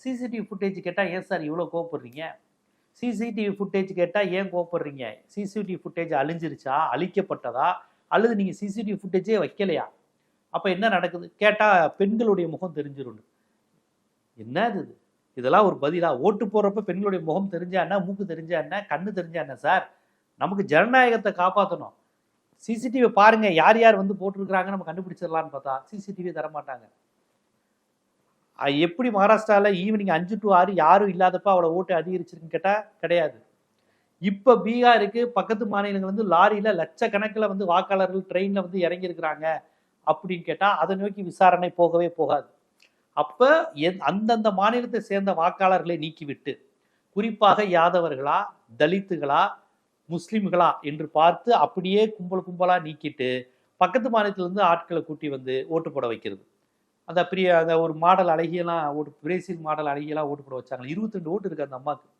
CCTV footage கேட்டால் ஏன் sir இவ்வளோ கோவப்படுறீங்க? சிசிடிவி ஃபுட்டேஜ் கேட்டால் ஏன் கோவப்படுறீங்க? சிசிடிவி ஃபுட்டேஜ் அழிஞ்சிருச்சா? அழிக்கப்பட்டதா? அல்லது நீங்கள் சிசிடிவி ஃபுட்டேஜே வைக்கலையா? அப்போ என்ன நடக்குது? கேட்டால் பெண்களுடைய முகம் தெரிஞ்சிடும் என்ன இது இதெல்லாம் ஒரு பதிலாக ஓட்டு போடுறப்ப பெண்களுடைய முகம் தெரிஞ்சா என்ன? மூக்கு தெரிஞ்சா என்ன? கண்ணு தெரிஞ்சா என்ன சார்? நமக்கு ஜனநாயகத்தை காப்பாற்றணும் சிசிடிவி பாருங்கள் யார் யார் வந்து போட்டிருக்கிறாங்க நம்ம கண்டுபிடிச்சிடலான்னு பார்த்தா சிசிடிவி தர மாட்டாங்க எப்படி மகாராஷ்டிராவில் ஈவினிங் அஞ்சு டு ஆறு யாரும் இல்லாதப்ப அவளை ஓட்டு அதிகரிச்சிருக்குன்னு கேட்டால் கிடையாது. இப்போ பீகாருக்கு பக்கத்து மாநிலங்கள் வந்து லாரியில் லட்சக்கணக்கில் வந்து வாக்காளர்கள் ட்ரெயினில் வந்து இறங்கியிருக்கிறாங்க அப்படின்னு கேட்டால் அதை நோக்கி விசாரணை போகவே போகாது. அப்போ எந்- அந்தந்த மாநிலத்தை சேர்ந்த வாக்காளர்களை நீக்கிவிட்டு குறிப்பாக யாதவர்களா தலித்துகளா முஸ்லீம்களா என்று பார்த்து அப்படியே கும்பல் கும்பலாக நீக்கிட்டு பக்கத்து மாநிலத்திலிருந்து ஆட்களை கூட்டி வந்து ஓட்டு போட வைக்கிறது. அந்த பெரிய அந்த ஒரு மாடல் அழகியெல்லாம் ஓட்டு பிரேசில் மாடல் அழகியெல்லாம் ஓட்டு போட வச்சாங்க இருபத்தி ரெண்டு ஓட்டு இருக்கு அந்த அம்மாக்கு